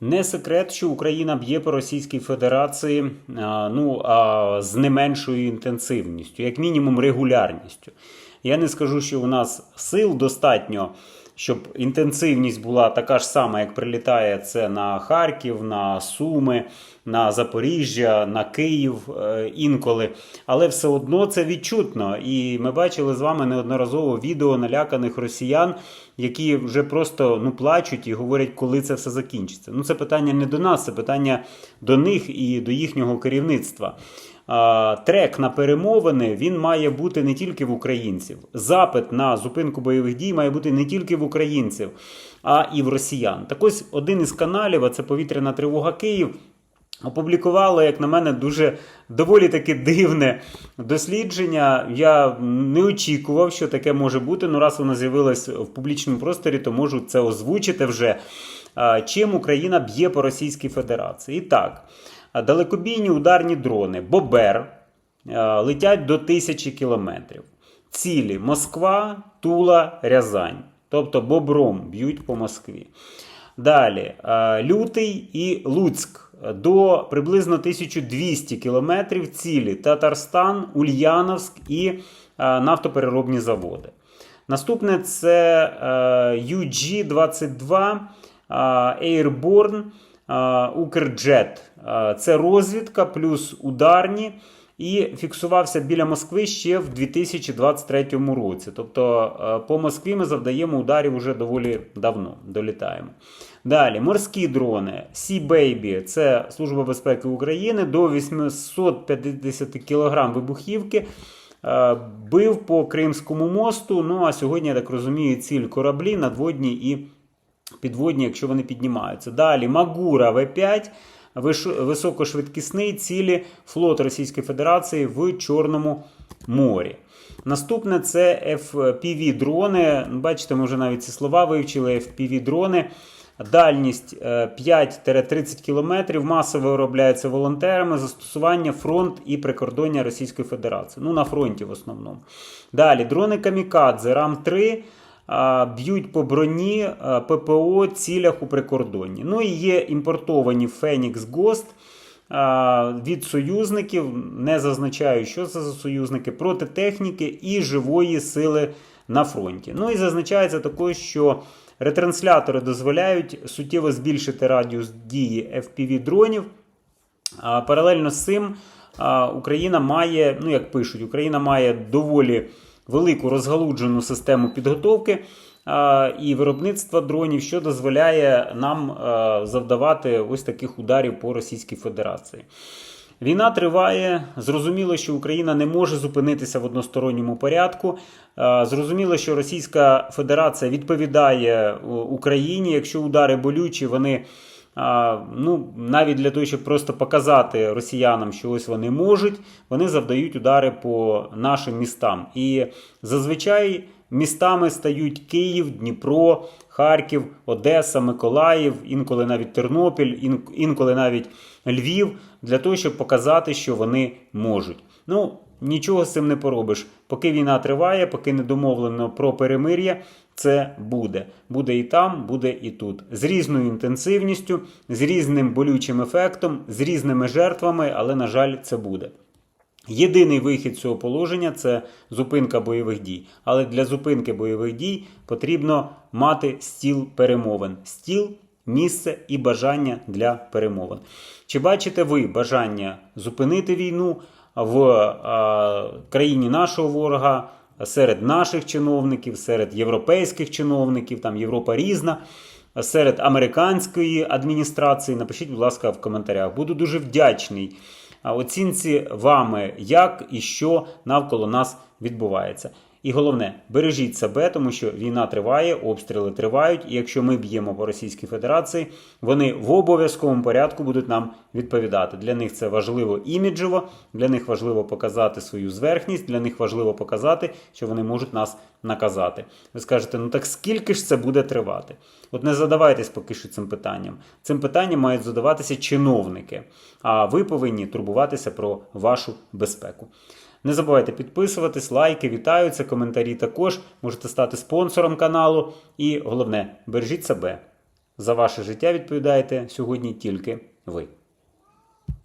Не секрет, що Україна б'є по Російській Федерації ну, з не меншою інтенсивністю, як мінімум регулярністю. Я не скажу, що у нас сил достатньо, щоб інтенсивність була така ж сама, як прилітає це на Харків, на Суми, на Запоріжжя, на Київ е, інколи. Але все одно це відчутно. І ми бачили з вами неодноразово відео наляканих росіян, які вже просто ну, плачуть і говорять, коли це все закінчиться. Ну, це питання не до нас, це питання до них і до їхнього керівництва. Трек на перемовини він має бути не тільки в українців. Запит на зупинку бойових дій має бути не тільки в українців, а і в росіян. Так ось один із каналів, а це повітряна тривога Київ. Опублікували, як на мене, дуже доволі таки дивне дослідження. Я не очікував, що таке може бути. Ну, раз воно з'явилось в публічному просторі, то можу це озвучити вже. Чим Україна б'є по Російській Федерації? І так, далекобійні ударні дрони Бобер летять до тисячі кілометрів. Цілі Москва, Тула, Рязань. Тобто бобром б'ють по Москві. Далі е, Лютий і Луцьк до приблизно 1200 кілометрів цілі Татарстан, Ульяновськ і е, нафтопереробні заводи. Наступне це е, UG-22 е, Airborne е, Укрджет. Це розвідка плюс ударні. І фіксувався біля Москви ще в 2023 році. Тобто по Москві ми завдаємо ударів уже доволі давно долітаємо. Далі, морські дрони. Baby – це Служба безпеки України до 850 кг вибухівки. Бив по Кримському мосту. Ну а сьогодні, я так розумію, ціль кораблі надводні і підводні, якщо вони піднімаються. Далі Магура В5 високошвидкісний цілі флот Російської Федерації в Чорному морі. Наступне це FPV дрони. Бачите, ми вже навіть ці слова вивчили. FPV дрони. Дальність е, 5-30 км, масово виробляється волонтерами, застосування фронт і прикордоння Російської Федерації. Ну, на фронті в основному. Далі дрони Камікадзе Рам-3 а, б'ють по броні ППО цілях у прикордонні. Ну і є імпортовані Фенікс а, від союзників, не зазначаю, що це за союзники, проти техніки і живої сили на фронті. Ну і зазначається також, що ретранслятори дозволяють суттєво збільшити радіус дії FPV дронів. Паралельно з цим Україна має, ну як пишуть, Україна має доволі велику розгалуджену систему підготовки і виробництва дронів, що дозволяє нам завдавати ось таких ударів по Російській Федерації. Війна триває. Зрозуміло, що Україна не може зупинитися в односторонньому порядку. Зрозуміло, що Російська Федерація відповідає Україні. Якщо удари болючі, вони ну, навіть для того, щоб просто показати росіянам, що ось вони можуть, вони завдають удари по нашим містам. І зазвичай містами стають Київ, Дніпро, Харків, Одеса, Миколаїв, інколи навіть Тернопіль, інколи навіть Львів, для того, щоб показати, що вони можуть. Ну, нічого з цим не поробиш. Поки війна триває, поки не домовлено про перемир'я, це буде. Буде і там, буде і тут. З різною інтенсивністю, з різним болючим ефектом, з різними жертвами, але, на жаль, це буде. Єдиний вихід цього положення це зупинка бойових дій. Але для зупинки бойових дій потрібно мати стіл перемовин. Стіл, місце і бажання для перемовин. Чи бачите ви бажання зупинити війну в країні нашого ворога? Серед наших чиновників, серед європейських чиновників, там Європа різна, серед американської адміністрації. Напишіть, будь ласка, в коментарях. Буду дуже вдячний оцінці вами, як і що навколо нас відбувається. І головне, бережіть себе, тому що війна триває, обстріли тривають. І якщо ми б'ємо по Російській Федерації, вони в обов'язковому порядку будуть нам відповідати. Для них це важливо іміджево, для них важливо показати свою зверхність, для них важливо показати, що вони можуть нас наказати. Ви скажете, ну так скільки ж це буде тривати? От не задавайтесь поки що цим питанням. Цим питанням мають задаватися чиновники, а ви повинні турбуватися про вашу безпеку. Не забувайте підписуватись, лайки, вітаються, коментарі також. Можете стати спонсором каналу. І головне, бережіть себе. За ваше життя відповідаєте сьогодні тільки ви.